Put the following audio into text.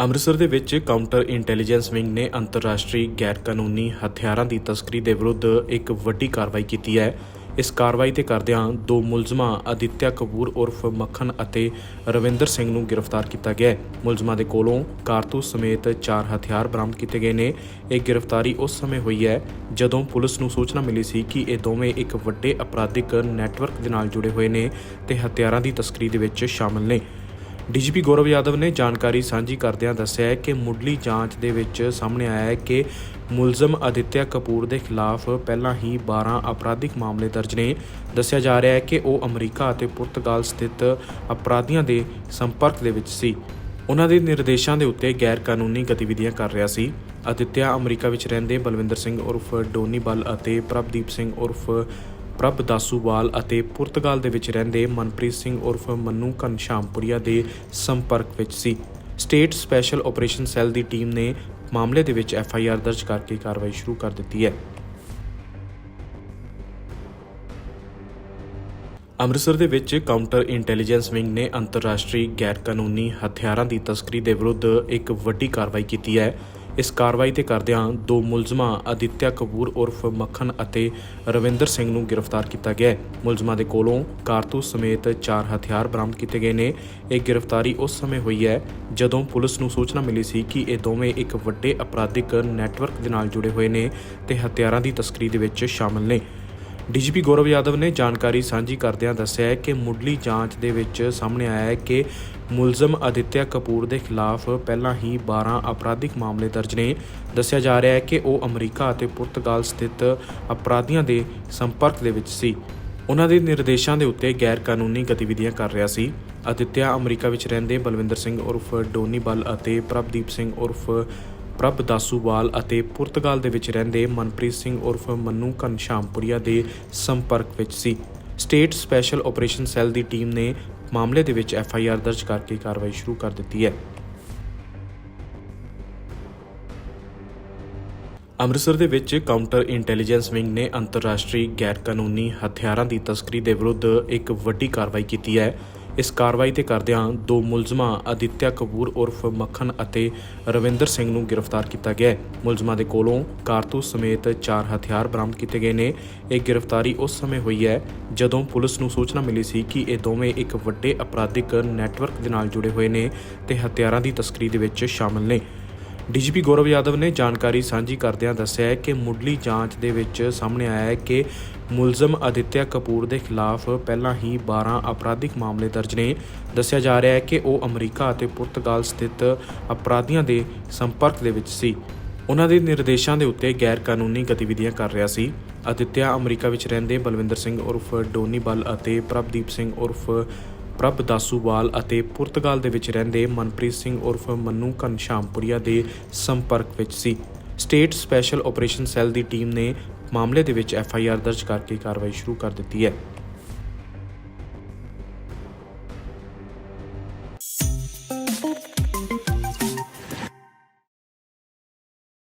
ਅੰਮ੍ਰਿਤਸਰ ਦੇ ਵਿੱਚ counter intelligence wing ਨੇ ਅੰਤਰਰਾਸ਼ਟਰੀ ਗੈਰ ਕਾਨੂੰਨੀ ਹਥਿਆਰਾਂ ਦੀ ਤਸਕਰੀ ਦੇ ਵਿਰੁੱਧ ਇੱਕ ਵੱਡੀ ਕਾਰਵਾਈ ਕੀਤੀ ਹੈ। ਇਸ ਕਾਰਵਾਈ ਤੇ ਕਰਦਿਆਂ ਦੋ ਮੁਲਜ਼ਮਾਂ, ਅਦਿੱਤਿਆ ਕਪੂਰ ਉਰਫ ਮੱਖਣ ਅਤੇ ਰਵਿੰਦਰ ਸਿੰਘ ਨੂੰ ਗ੍ਰਿਫਤਾਰ ਕੀਤਾ ਗਿਆ ਹੈ। ਮੁਲਜ਼ਮਾਂ ਦੇ ਕੋਲੋਂ ਕਾਰਤੂਸ ਸਮੇਤ ਚਾਰ ਹਥਿਆਰ ਬਰਾਮਦ ਕੀਤੇ ਗਏ ਨੇ। ਇਹ ਗ੍ਰਿਫਤਾਰੀ ਉਸ ਸਮੇਂ ਹੋਈ ਹੈ ਜਦੋਂ ਪੁਲਿਸ ਨੂੰ ਸੂਚਨਾ ਮਿਲੀ ਸੀ ਕਿ ਇਹ ਦੋਵੇਂ ਇੱਕ ਵੱਡੇ ਅਪਰਾਧਿਕ ਨੈਟਵਰਕ ਦੇ ਨਾਲ ਜੁੜੇ ਹੋਏ ਨੇ ਤੇ ਹਥਿਆਰਾਂ ਦੀ ਤਸਕਰੀ ਦੇ ਵਿੱਚ ਸ਼ਾਮਲ ਨੇ। ਡੀਜੀਪੀ ਗੌਰਵ ਯਾਦਵ ਨੇ ਜਾਣਕਾਰੀ ਸਾਂਝੀ ਕਰਦਿਆਂ ਦੱਸਿਆ ਕਿ ਮੁੱਢਲੀ ਜਾਂਚ ਦੇ ਵਿੱਚ ਸਾਹਮਣੇ ਆਇਆ ਹੈ ਕਿ ਮੁਲਜ਼ਮ ਅਦਿੱਤਿਆ ਕਪੂਰ ਦੇ ਖਿਲਾਫ ਪਹਿਲਾਂ ਹੀ 12 ਅਪਰਾਧਿਕ ਮਾਮਲੇ ਦਰਜ ਨੇ। ਦੱਸਿਆ ਜਾ ਰਿਹਾ ਹੈ ਕਿ ਉਹ ਅਮਰੀਕਾ ਅਤੇ ਪੁਰਤਗਾਲ ਸਥਿਤ ਅਪਰਾਧੀਆਂ ਦੇ ਸੰਪਰਕ ਦੇ ਵਿੱਚ ਸੀ। ਉਹਨਾਂ ਦੇ ਨਿਰਦੇਸ਼ਾਂ ਦੇ ਉੱਤੇ ਗੈਰ ਕਾਨੂੰਨੀ ਗਤੀਵਿਧੀਆਂ ਕਰ ਰਿਹਾ ਸੀ। ਅਦਿੱਤਿਆ ਅਮਰੀਕਾ ਵਿੱਚ ਰਹਿੰਦੇ ਬਲਵਿੰਦਰ ਸਿੰਘ ਉਰਫ ਡੋਨੀ ਬਲ ਅਤੇ ਪ੍ਰਭਦੀਪ ਸਿੰਘ ਉਰਫ ਪ੍ਰਭ ਦਾਸੂਵਾਲ ਅਤੇ ਪੁਰਤਗਾਲ ਦੇ ਵਿੱਚ ਰਹਿੰਦੇ ਮਨਪ੍ਰੀਤ ਸਿੰਘ ਉਰਫ ਮੰਨੂ ਘਨਸ਼ਾਮਪੁਰੀਆ ਦੇ ਸੰਪਰਕ ਵਿੱਚ ਸੀ। ਸਟੇਟ ਸਪੈਸ਼ਲ ਆਪਰੇਸ਼ਨ ਸੈੱਲ ਦੀ ਟੀਮ ਨੇ ਮਾਮਲੇ ਦੇ ਵਿੱਚ ਐਫ ਆਈ ਆਰ ਦਰਜ ਕਰਕੇ ਕਾਰਵਾਈ ਸ਼ੁਰੂ ਕਰ ਦਿੱਤੀ ਹੈ। ਅੰਮ੍ਰਿਤਸਰ ਦੇ ਵਿੱਚ ਕਾਊਂਟਰ ਇੰਟੈਲੀਜੈਂਸ ਵਿੰਗ ਨੇ ਅੰਤਰਰਾਸ਼ਟਰੀ ਗੈਰ ਕਾਨੂੰਨੀ ਹਥਿਆਰਾਂ ਦੀ ਤਸਕਰੀ ਦੇ ਵਿਰੁੱਧ ਇੱਕ ਵੱਡੀ ਕਾਰਵਾਈ ਕੀਤੀ ਹੈ। ਇਸ ਕਾਰਵਾਈ ਤੇ ਕਰਦਿਆਂ ਦੋ ਮੁਲਜ਼ਮਾਂ, ਅਦਿੱਤਿਆ ਕਪੂਰ ਉਰਫ ਮੱਖਣ ਅਤੇ ਰਵਿੰਦਰ ਸਿੰਘ ਨੂੰ ਗ੍ਰਿਫਤਾਰ ਕੀਤਾ ਗਿਆ ਹੈ। ਮੁਲਜ਼ਮਾਂ ਦੇ ਕੋਲੋਂ ਕਾਰਤੂਸ ਸਮੇਤ ਚਾਰ ਹਥਿਆਰ ਬਰਾਮਦ ਕੀਤੇ ਗਏ ਨੇ। ਇਹ ਗ੍ਰਿਫਤਾਰੀ ਉਸ ਸਮੇਂ ਹੋਈ ਹੈ ਜਦੋਂ ਪੁਲਿਸ ਨੂੰ ਸੂਚਨਾ ਮਿਲੀ ਸੀ ਕਿ ਇਹ ਦੋਵੇਂ ਇੱਕ ਵੱਡੇ ਅਪਰਾਧਿਕ ਨੈਟਵਰਕ ਦੇ ਨਾਲ ਜੁੜੇ ਹੋਏ ਨੇ ਤੇ ਹਥਿਆਰਾਂ ਦੀ ਤਸਕਰੀ ਦੇ ਵਿੱਚ ਸ਼ਾਮਲ ਨੇ। ਡੀਜੀਪੀ ਗੌਰਵ ਯਾਦਵ ਨੇ ਜਾਣਕਾਰੀ ਸਾਂਝੀ ਕਰਦਿਆਂ ਦੱਸਿਆ ਹੈ ਕਿ ਮੁੱਢਲੀ ਜਾਂਚ ਦੇ ਵਿੱਚ ਸਾਹਮਣੇ ਆਇਆ ਹੈ ਕਿ ਮੁਲਜ਼ਮ ਅਦਿੱਤਿਆ ਕਪੂਰ ਦੇ ਖਿਲਾਫ ਪਹਿਲਾਂ ਹੀ 12 ਅਪਰਾਧਿਕ ਮਾਮਲੇ ਦਰਜ ਨੇ। ਦੱਸਿਆ ਜਾ ਰਿਹਾ ਹੈ ਕਿ ਉਹ ਅਮਰੀਕਾ ਅਤੇ ਪੁਰਤਗਾਲ ਸਥਿਤ ਅਪਰਾਧੀਆਂ ਦੇ ਸੰਪਰਕ ਦੇ ਵਿੱਚ ਸੀ। ਉਹਨਾਂ ਦੇ ਨਿਰਦੇਸ਼ਾਂ ਦੇ ਉੱਤੇ ਗੈਰ ਕਾਨੂੰਨੀ ਗਤੀਵਿਧੀਆਂ ਕਰ ਰਿਹਾ ਸੀ। ਅਦਿੱਤਿਆ ਅਮਰੀਕਾ ਵਿੱਚ ਰਹਿੰਦੇ ਬਲਵਿੰਦਰ ਸਿੰਘ ਉਰਫ ਡੋਨੀ ਬਲ ਅਤੇ ਪ੍ਰਭਦੀਪ ਸਿੰਘ ਉਰਫ ਪ੍ਰਭ ਦਾਸੂਵਾਲ ਅਤੇ ਪੁਰਤਗਾਲ ਦੇ ਵਿੱਚ ਰਹਿੰਦੇ ਮਨਪ੍ਰੀਤ ਸਿੰਘ ਉਰਫ ਮੰਨੂ ਘਨਸ਼ਾਮਪੁਰੀਆ ਦੇ ਸੰਪਰਕ ਵਿੱਚ ਸੀ। ਸਟੇਟ ਸਪੈਸ਼ਲ ਆਪਰੇਸ਼ਨ ਸੈੱਲ ਦੀ ਟੀਮ ਨੇ ਮਾਮਲੇ ਦੇ ਵਿੱਚ ਐਫ ਆਈ ਆਰ ਦਰਜ ਕਰਕੇ ਕਾਰਵਾਈ ਸ਼ੁਰੂ ਕਰ ਦਿੱਤੀ ਹੈ। ਅੰਮ੍ਰਿਤਸਰ ਦੇ ਵਿੱਚ ਕਾਊਂਟਰ ਇੰਟੈਲੀਜੈਂਸ ਵਿੰਗ ਨੇ ਅੰਤਰਰਾਸ਼ਟਰੀ ਗੈਰ ਕਾਨੂੰਨੀ ਹਥਿਆਰਾਂ ਦੀ ਤਸਕਰੀ ਦੇ ਵਿਰੁੱਧ ਇੱਕ ਵੱਡੀ ਕਾਰਵਾਈ ਕੀਤੀ ਹੈ। ਇਸ ਕਾਰਵਾਈ ਤੇ ਕਰਦਿਆਂ ਦੋ ਮੁਲਜ਼ਮਾਂ, ਅਦਿੱਤਿਆ ਕਪੂਰ ਉਰਫ ਮੱਖਣ ਅਤੇ ਰਵਿੰਦਰ ਸਿੰਘ ਨੂੰ ਗ੍ਰਿਫਤਾਰ ਕੀਤਾ ਗਿਆ ਹੈ। ਮੁਲਜ਼ਮਾਂ ਦੇ ਕੋਲੋਂ ਕਾਰਤੂਸ ਸਮੇਤ ਚਾਰ ਹਥਿਆਰ ਬਰਾਮਦ ਕੀਤੇ ਗਏ ਨੇ। ਇਹ ਗ੍ਰਿਫਤਾਰੀ ਉਸ ਸਮੇਂ ਹੋਈ ਹੈ ਜਦੋਂ ਪੁਲਿਸ ਨੂੰ ਸੂਚਨਾ ਮਿਲੀ ਸੀ ਕਿ ਇਹ ਦੋਵੇਂ ਇੱਕ ਵੱਡੇ ਅਪਰਾਧਿਕ ਨੈਟਵਰਕ ਦੇ ਨਾਲ ਜੁੜੇ ਹੋਏ ਨੇ ਤੇ ਹਥਿਆਰਾਂ ਦੀ ਤਸਕਰੀ ਦੇ ਵਿੱਚ ਸ਼ਾਮਲ ਨੇ। ਡੀਜੀਪੀ ਗੌਰਵ ਯਾਦਵ ਨੇ ਜਾਣਕਾਰੀ ਸਾਂਝੀ ਕਰਦਿਆਂ ਦੱਸਿਆ ਕਿ ਮੁੱਢਲੀ ਜਾਂਚ ਦੇ ਵਿੱਚ ਸਾਹਮਣੇ ਆਇਆ ਹੈ ਕਿ ਮੁਲਜ਼ਮ ਅਦਿੱਤਿਆ ਕਪੂਰ ਦੇ ਖਿਲਾਫ ਪਹਿਲਾਂ ਹੀ 12 ਅਪਰਾਧਿਕ ਮਾਮਲੇ ਦਰਜ ਨੇ। ਦੱਸਿਆ ਜਾ ਰਿਹਾ ਹੈ ਕਿ ਉਹ ਅਮਰੀਕਾ ਅਤੇ ਪੁਰਤਗਾਲ ਸਥਿਤ ਅਪਰਾਧੀਆਂ ਦੇ ਸੰਪਰਕ ਦੇ ਵਿੱਚ ਸੀ। ਉਹਨਾਂ ਦੇ ਨਿਰਦੇਸ਼ਾਂ ਦੇ ਉੱਤੇ ਗੈਰ ਕਾਨੂੰਨੀ ਗਤੀਵਿਧੀਆਂ ਕਰ ਰਿਹਾ ਸੀ। ਅਦਿੱਤਿਆ ਅਮਰੀਕਾ ਵਿੱਚ ਰਹਿੰਦੇ ਬਲਵਿੰਦਰ ਸਿੰਘ ਉਰਫ ਡੋਨੀ ਬਲ ਅਤੇ ਪ੍ਰਭਦੀਪ ਸਿੰਘ ਉਰਫ ਪ੍ਰਭ ਦਾਸੂਵਾਲ ਅਤੇ ਪੁਰਤਗਾਲ ਦੇ ਵਿੱਚ ਰਹਿੰਦੇ ਮਨਪ੍ਰੀਤ ਸਿੰਘ ਉਰਫ ਮੰਨੂ ਘਨਸ਼ਾਮਪੁਰੀਆ ਦੇ ਸੰਪਰਕ ਵਿੱਚ ਸੀ। ਸਟੇਟ ਸਪੈਸ਼ਲ ਆਪਰੇਸ਼ਨ ਸੈੱਲ ਦੀ ਟੀਮ ਨੇ ਮਾਮਲੇ ਦੇ ਵਿੱਚ ਐਫ ਆਈ ਆਰ ਦਰਜ ਕਰਕੇ ਕਾਰਵਾਈ ਸ਼ੁਰੂ ਕਰ ਦਿੱਤੀ ਹੈ।